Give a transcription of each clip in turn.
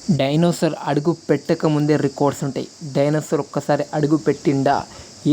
Dinosaur అడుగు పెట్టక ముందే రికార్డ్స్ ఉంటాయి. డైనోసార్ ఒక్కసారి అడుగు పెట్టిండా?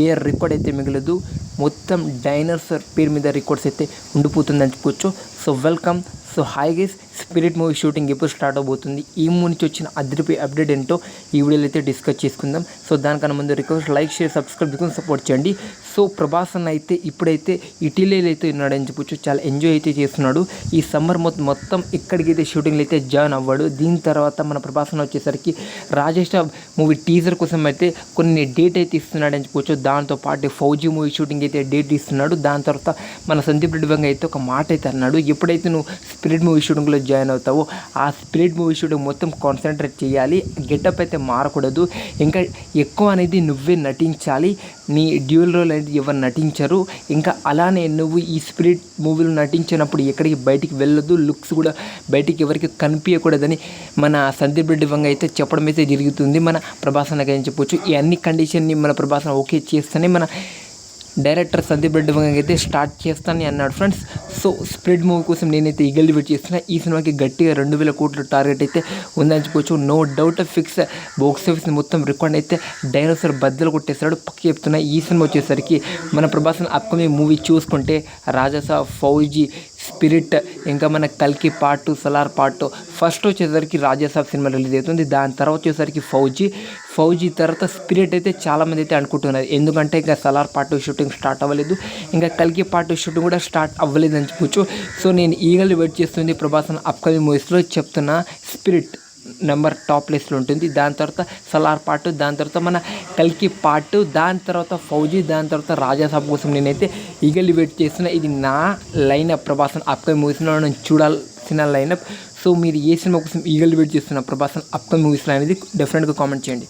ఏ రికార్డ్ అయితే మిగలదు మొత్తం డైనోసార్ పేరు మీద రికార్డ్స్ అయితే ఉండిపోతుందని చెప్పుకోవచ్చు so welcome so hi guys Spirit movie shooting ఎప్పుడు స్టార్ట్ అవబోతుంది? ఈ మూవీ నుంచి వచ్చిన అదిరిపోయి అప్డేట్ ఏంటో ఈ వీడియోలో అయితే డిస్కస్ చేసుకుందాం. సో దానికన్నా ముందు రిక్వెస్ట్ లైక్ షేర్ సబ్స్క్రైబ్ చేసుకుని సపోర్ట్ చేయండి. సో ప్రభాస్ అన్న అయితే ఇప్పుడైతే ఇటీలీలో అయితే ఉన్నాడని చెప్పొచ్చు. చాలా ఎంజాయ్ అయితే చేస్తున్నాడు. ఈ సమ్మర్ మొత్తం మొత్తం ఎక్కడికైతే షూటింగ్లు అయితే జాయిన్ అవ్వాడు. దీని తర్వాత మన ప్రభాస్ అన్న వచ్చేసరికి రాజేష్ మూవీ టీజర్ కోసం అయితే కొన్ని డేట్ అయితే ఇస్తున్నాడని చెప్పొచ్చు. దాంతో పాటు ఫౌజీ మూవీ షూటింగ్ అయితే డేట్ ఇస్తున్నాడు. దాని తర్వాత మన సందీప్ రెడ్డి అయితే ఒక మాట అయితే అన్నాడు. ఎప్పుడైతే నువ్వు స్పిరిట్ మూవీ షూటింగ్లో జాయిన్ అవుతావో. ఆ స్పిరిట్ మూవీ షూటింగ్ మొత్తం కాన్సన్ట్రేట్ చేయాలి. గెటప్ అయితే మారకూడదు. ఇంకా ఎక్కువ అనేది నువ్వే నటించాలి. నీ డ్యూల్ రోల్ అనేది ఎవరు నటించరు. ఇంకా అలానే నువ్వు ఈ స్పిరిట్ మూవీలో నటించినప్పుడు ఎక్కడికి బయటికి వెళ్ళొద్దు. లుక్స్ కూడా బయటికి ఎవరికి కనిపించకూడదని మన సందీప్ రెడ్డి వంగ అయితే చెప్పడం అయితే జరుగుతుంది. మన ప్రభాసన అన్నకి చెప్పొచ్చు. ఈ అన్ని కండిషన్ని మన ప్రభాసన ఓకే చేస్తేనే మన డైరెక్టర్ సందీప్ రెడ్డి వంగ అయితే స్టార్ట్ చేస్తానని అన్నాడు ఫ్రెండ్స్. సో స్ప్రెడ్ మూవీ కోసం నేనైతే ఈగల్ వెయిట్ చేస్తున్నా. ఈ సినిమాకి గట్టిగా రెండు వేల కోట్ల టార్గెట్ అయితే ఉందని చెప్పొచ్చు. No doubt fix box office మొత్తం రికార్డ్ అయితే డైనోసార్ బద్దలు కొట్టేస్తాడు పక్క చెప్తున్నా ఈ సినిమా వచ్చేసరికి మన ప్రభాస్ అప్కమింగ్ మూవీ చూసుకుంటే రాజాసా ఫౌజీ స్పిరిట్ ఇంకా మన కల్కి part two Salaar part two first వచ్చేసరికి రాజాసాబ్ సినిమా రిలీజ్ అవుతుంది. దాని తర్వాత వచ్చేసరికి ఫౌజీ. ఫౌజీ తర్వాత స్పిరిట్ అయితే చాలామంది అయితే అనుకుంటున్నారు. ఎందుకంటే ఇంకా Salaar part two shooting start అవ్వలేదు. ఇంకా కల్కి పార్ట్ టూ షూటింగ్ కూడా స్టార్ట్ అవ్వలేదు అని చెప్పొచ్చు. సో నేను ఈగల్ వెయిట్ చేస్తుంది ప్రభాస్ అప్కమింగ్ మూవీస్లో చెప్తున్నా. స్పిరిట్. నెంబర్ టాప్ లిస్ట్లో ఉంటుంది. దాని తర్వాత సలార్ పార్ట్ దాని తర్వాత మన కల్కి పార్ట్ దాని తర్వాత ఫౌజీ దాని తర్వాత రాజాసాబ్ కోసం నేనైతే ఈగల్ వెయిట్ చేస్తున్నా. ఇది నా లైనప్ ప్రభాసం అప్కమింగ్ మూవీస్లో నేను చూడాల్సిన లైనప్ సో మీరు ఏ సినిమా కోసం ఈగల్ వెయిట్ చేస్తున్న ప్రభాసం అప్కమింగ్ మూవీస్లో అనేది డెఫినెట్గా కామెంట్ చేయండి.